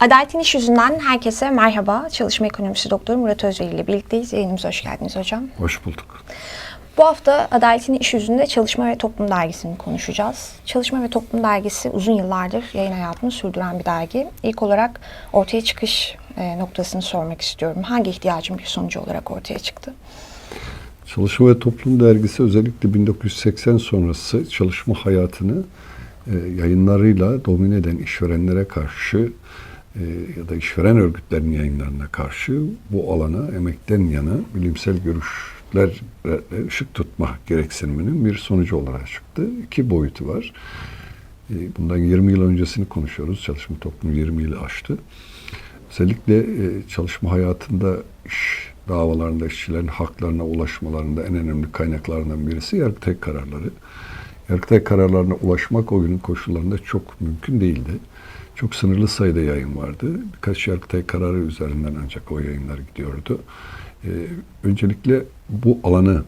Adaletin İş Yüzünden herkese merhaba. Çalışma Ekonomisi Doktoru Murat Özveli ile birlikteyiz. Yayınımıza hoş geldiniz hocam. Hoş bulduk. Bu hafta Adaletin İş Yüzünde Çalışma ve Toplum Dergisi'ni konuşacağız. Çalışma ve Toplum Dergisi uzun yıllardır yayın hayatını sürdüren bir dergi. İlk olarak ortaya çıkış e, noktasını sormak istiyorum. Hangi ihtiyacın bir sonucu olarak ortaya çıktı? Çalışma ve Toplum Dergisi özellikle 1980 sonrası çalışma hayatını e, yayınlarıyla domine eden işverenlere karşı ya da işveren örgütlerinin yayınlarına karşı bu alana emekten yana bilimsel görüşler ışık tutma gereksiniminin bir sonucu olarak çıktı. İki boyutu var. E, bundan 20 yıl öncesini konuşuyoruz. Çalışma toplumu 20 yılı aştı. Özellikle e, çalışma hayatında iş davalarında işçilerin haklarına ulaşmalarında en önemli kaynaklarından birisi Yargıtay kararları. Yargıtay kararlarına ulaşmak o günün koşullarında çok mümkün değildi. Çok sınırlı sayıda yayın vardı. Birkaç Yargıtay kararı üzerinden ancak o yayınlar gidiyordu. Ee, öncelikle bu alanı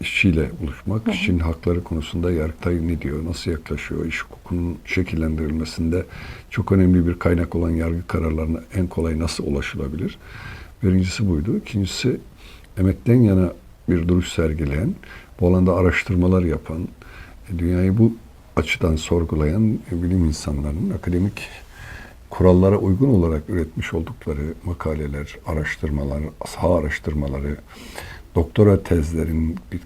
işçiyle buluşmak, işçinin hakları konusunda Yargıtay ne diyor, nasıl yaklaşıyor, iş hukukunun şekillendirilmesinde çok önemli bir kaynak olan yargı kararlarına en kolay nasıl ulaşılabilir? Birincisi buydu. İkincisi emekten yana bir duruş sergileyen, bu alanda araştırmalar yapan, dünyayı bu açıdan sorgulayan bilim insanlarının akademik kurallara uygun olarak üretmiş oldukları makaleler, araştırmalar, saha araştırmaları, doktora tezlerin bir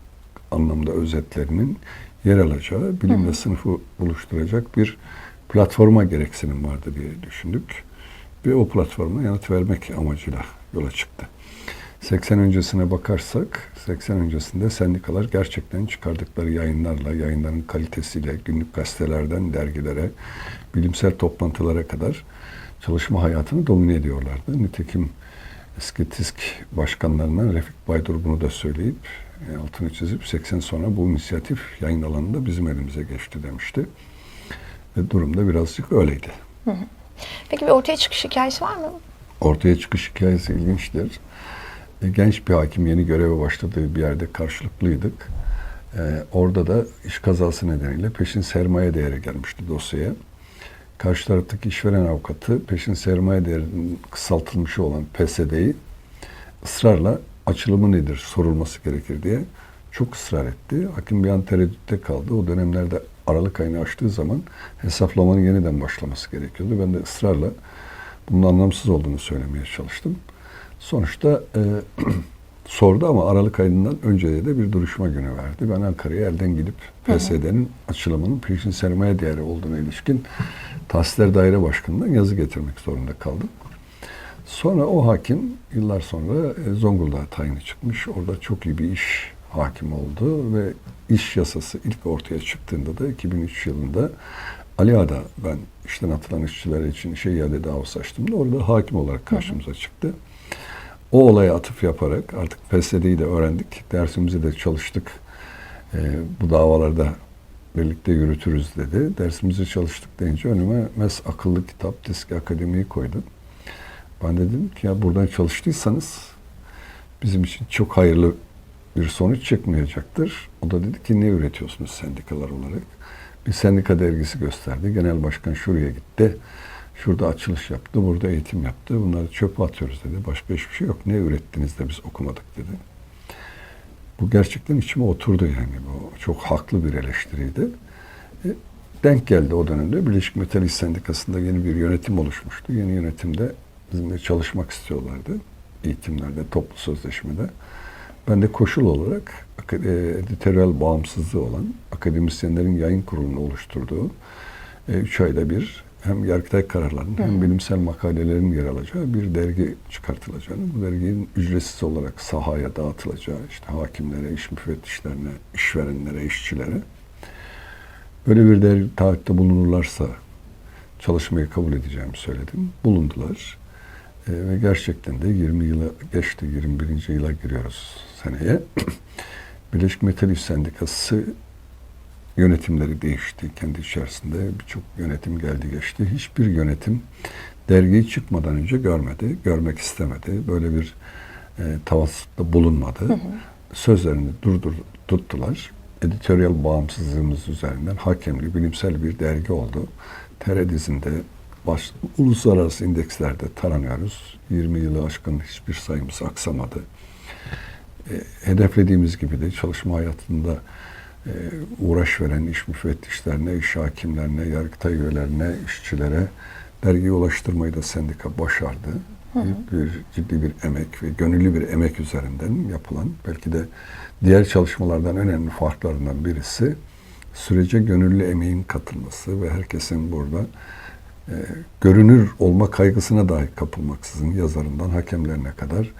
anlamda özetlerinin yer alacağı, bilimle sınıfı buluşturacak bir platforma gereksinim vardı diye düşündük. Ve o platforma yanıt vermek amacıyla yola çıktı. 80 öncesine bakarsak, 80 öncesinde sendikalar gerçekten çıkardıkları yayınlarla, yayınların kalitesiyle, günlük gazetelerden dergilere, bilimsel toplantılara kadar çalışma hayatını domine ediyorlardı. Nitekim eski TİSK başkanlarından Refik Baydur bunu da söyleyip, e, altını çizip 80 sonra bu inisiyatif yayın alanında bizim elimize geçti demişti. Ve durumda birazcık öyleydi. Peki bir ortaya çıkış hikayesi var mı? Ortaya çıkış hikayesi ilginçtir. E, Genç bir hakim yeni göreve başladığı bir yerde karşılıklıydık. Ee, orada da iş kazası nedeniyle peşin sermaye değeri gelmişti dosyaya. Karşı taraftaki işveren avukatı peşin sermaye değerinin kısaltılmış olan PSD'yi ısrarla açılımı nedir sorulması gerekir diye çok ısrar etti. Hakim bir an tereddütte kaldı. O dönemlerde Aralık ayını açtığı zaman hesaplamanın yeniden başlaması gerekiyordu. Ben de ısrarla bunun anlamsız olduğunu söylemeye çalıştım. Sonuçta e, sordu ama Aralık ayından önce de bir duruşma günü verdi. Ben Ankara'ya elden gidip PSD'nin açılımının peşin sermaye değeri olduğuna ilişkin Tahsisler Daire Başkanı'ndan yazı getirmek zorunda kaldım. Sonra o hakim yıllar sonra e, Zonguldak'a tayini çıkmış. Orada çok iyi bir iş hakim oldu ve iş yasası ilk ortaya çıktığında da 2003 yılında Ali Ağa'da ben işten atılan işçiler için işe iade davası açtığımda orada hakim olarak karşımıza çıktı. O olaya atıf yaparak artık PSD'yi de öğrendik. Dersimizi de çalıştık. Ee, bu davalarda birlikte yürütürüz dedi. Dersimizi çalıştık deyince önüme mes akıllı kitap disk akademiyi koydu. Ben dedim ki ya buradan çalıştıysanız bizim için çok hayırlı bir sonuç çıkmayacaktır. O da dedi ki ne üretiyorsunuz sendikalar olarak? Bir sendika dergisi gösterdi. Genel başkan şuraya gitti. Şurada açılış yaptı, burada eğitim yaptı. Bunları çöpe atıyoruz dedi. Başka hiçbir şey yok. Ne ürettiniz de biz okumadık dedi. Bu gerçekten içime oturdu yani. Bu çok haklı bir eleştiriydi. E, denk geldi o dönemde. Birleşik Metal İş Sendikası'nda yeni bir yönetim oluşmuştu. Yeni yönetimde bizimle çalışmak istiyorlardı. Eğitimlerde, toplu sözleşmede. Ben de koşul olarak e, editoryal bağımsızlığı olan akademisyenlerin yayın kurulunu oluşturduğu e, üç ayda bir hem Yargıtay kararlarının hem bilimsel makalelerin yer alacağı bir dergi çıkartılacağını, bu derginin ücretsiz olarak sahaya dağıtılacağı, işte hakimlere, iş müfettişlerine, işverenlere, işçilere böyle bir dergi taahhütte bulunurlarsa çalışmayı kabul edeceğimi söyledim. Bulundular. E, ve gerçekten de 20 yıla geçti, 21. yıla giriyoruz seneye. Birleşik Metal İş Sendikası yönetimleri değişti kendi içerisinde. Birçok yönetim geldi geçti. Hiçbir yönetim dergiyi çıkmadan önce görmedi, görmek istemedi. Böyle bir e, tavasutta bulunmadı. Hı hı. Sözlerini durdur tuttular. Editoryal bağımsızlığımız üzerinden hakemli, bilimsel bir dergi oldu. TR dizinde baş, uluslararası indekslerde taranıyoruz. 20 yılı aşkın hiçbir sayımız aksamadı. E, hedeflediğimiz gibi de çalışma hayatında e, uğraş veren iş müfettişlerine, iş hakimlerine, yargıtay üyelerine, işçilere dergiye ulaştırmayı da sendika başardı. Büyük bir ciddi bir emek ve gönüllü bir emek üzerinden yapılan belki de diğer çalışmalardan önemli farklarından birisi sürece gönüllü emeğin katılması ve herkesin burada e, görünür olma kaygısına dahi kapılmaksızın yazarından hakemlerine kadar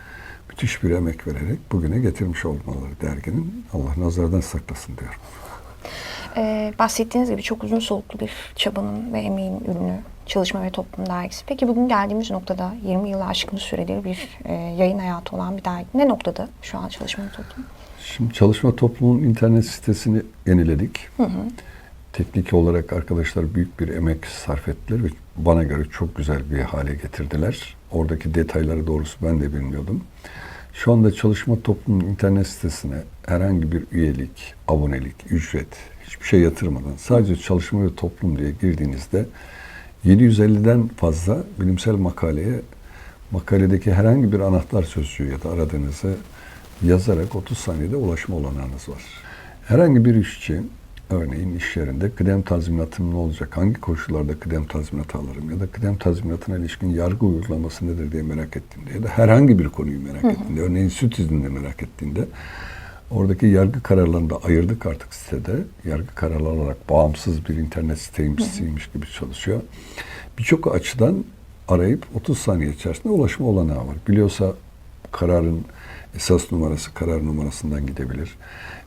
müthiş bir emek vererek bugüne getirmiş olmaları derginin Allah nazardan saklasın diyorum. Ee, bahsettiğiniz gibi çok uzun soluklu bir çabanın ve emeğin ürünü Çalışma ve Toplum Dergisi. Peki bugün geldiğimiz noktada 20 yılı aşkın süredir bir e, yayın hayatı olan bir dergi. Ne noktada şu an Çalışma ve Toplum? Şimdi Çalışma Toplumu'nun internet sitesini yeniledik. Teknik olarak arkadaşlar büyük bir emek sarf ettiler ve bana göre çok güzel bir hale getirdiler. Oradaki detayları doğrusu ben de bilmiyordum. Şu anda Çalışma Toplumu'nun internet sitesine herhangi bir üyelik, abonelik, ücret, hiçbir şey yatırmadan sadece Çalışma ve Toplum diye girdiğinizde 750'den fazla bilimsel makaleye makaledeki herhangi bir anahtar sözcüğü ya da aradığınızı yazarak 30 saniyede ulaşma olanağınız var. Herhangi bir işçi örneğin iş yerinde kıdem tazminatım ne olacak, hangi koşullarda kıdem tazminatı alırım ya da kıdem tazminatına ilişkin yargı uygulaması nedir diye merak ettiğinde ya da herhangi bir konuyu merak ettiğinde, örneğin süt iznini merak ettiğinde oradaki yargı kararlarını da ayırdık artık sitede. Yargı kararları olarak bağımsız bir internet siteymişsiymiş gibi çalışıyor. Birçok açıdan arayıp 30 saniye içerisinde ulaşma olanağı var. Biliyorsa kararın esas numarası karar numarasından gidebilir.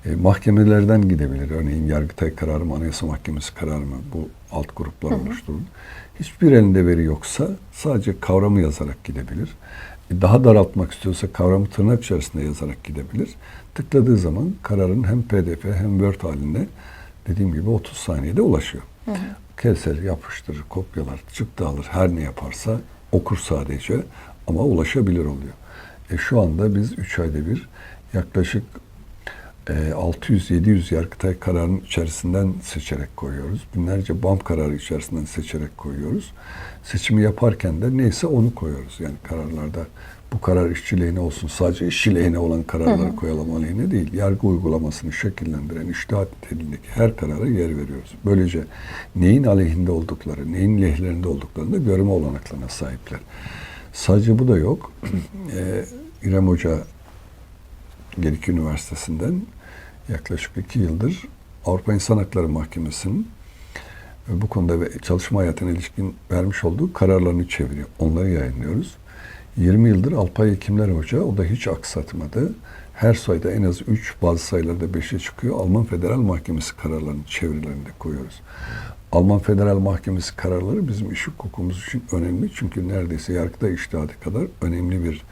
E, mahkemelerden gidebilir. Örneğin Yargıtay kararı mı, Anayasa Mahkemesi kararı mı bu alt gruplar oluşturun. Hiçbir elinde veri yoksa sadece kavramı yazarak gidebilir. E, daha daraltmak istiyorsa kavramı tırnak içerisinde yazarak gidebilir. Tıkladığı zaman kararın hem pdf hem word halinde dediğim gibi 30 saniyede ulaşıyor. Keser, yapıştırır, kopyalar, çıktı alır, her ne yaparsa okur sadece ama ulaşabilir oluyor. E şu anda biz 3 ayda bir yaklaşık e, 600-700 Yargıtay kararının içerisinden seçerek koyuyoruz. Binlerce BAM kararı içerisinden seçerek koyuyoruz. Seçimi yaparken de neyse onu koyuyoruz. Yani kararlarda bu karar işçi lehine olsun. Sadece işçi lehine olan kararları koyalım aleyhine değil. Yargı uygulamasını şekillendiren iştihat niteliğindeki her karara yer veriyoruz. Böylece neyin aleyhinde oldukları, neyin lehlerinde olduklarını da görme olanaklarına sahipler. Sadece bu da yok. Ee, İrem Hoca Gedik Üniversitesi'nden yaklaşık iki yıldır Avrupa İnsan Hakları Mahkemesi'nin bu konuda ve çalışma hayatına ilişkin vermiş olduğu kararlarını çeviriyor. Onları yayınlıyoruz. 20 yıldır Alpay Hekimler Hoca, o da hiç aksatmadı. Her sayıda en az 3, bazı sayılarda 5'e çıkıyor. Alman Federal Mahkemesi kararlarını çevirilerinde koyuyoruz. Alman Federal Mahkemesi kararları bizim iş hukukumuz için önemli. Çünkü neredeyse yargıda iştihadı kadar önemli bir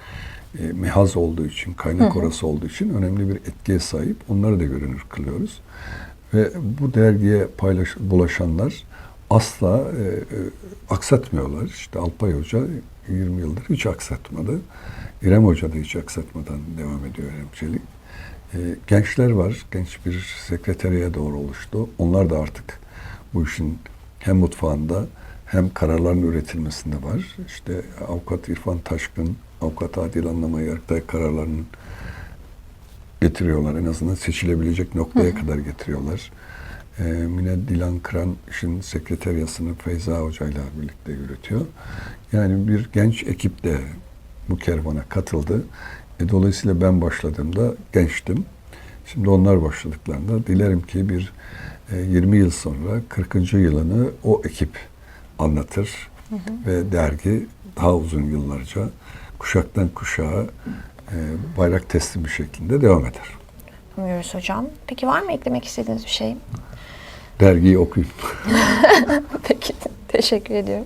e, mehaz olduğu için, kaynak orası olduğu için önemli bir etkiye sahip. Onları da görünür kılıyoruz. Ve bu dergiye paylaş, bulaşanlar asla e, e, aksatmıyorlar. İşte Alpay Hoca 20 yıldır hiç aksatmadı. İrem Hoca da hiç aksatmadan devam ediyor öğrencilik. E, gençler var. Genç bir sekreteriye doğru oluştu. Onlar da artık bu işin hem mutfağında hem kararların üretilmesinde var. İşte avukat İrfan Taşkın, avukat Adil Anlama Yargıtay kararlarının getiriyorlar. En azından seçilebilecek noktaya kadar getiriyorlar. Ee, Mine Dilan Kıran işin sekreteryasını Feyza Hoca ile birlikte yürütüyor. Yani bir genç ekip de bu kervana katıldı. E, dolayısıyla ben başladığımda gençtim. Şimdi onlar başladıklarında dilerim ki bir 20 yıl sonra 40. yılını o ekip anlatır ve dergi daha uzun yıllarca kuşaktan kuşağa e, bayrak teslim bir şekilde devam eder. Umuyoruz hocam. Peki var mı eklemek istediğiniz bir şey? Dergiyi okuyun. Peki, teşekkür ediyorum.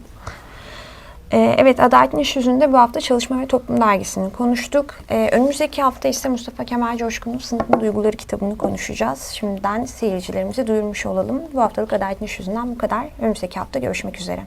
Ee, evet, Adaletin İş Yüzü'nde bu hafta Çalışma ve Toplum Dergisi'ni konuştuk. Ee, önümüzdeki hafta ise Mustafa Kemal Coşkun'un Sınıfın Duyguları kitabını konuşacağız. Şimdiden seyircilerimize duyurmuş olalım. Bu haftalık Adaletin İş Yüzü'nden bu kadar. Önümüzdeki hafta görüşmek üzere.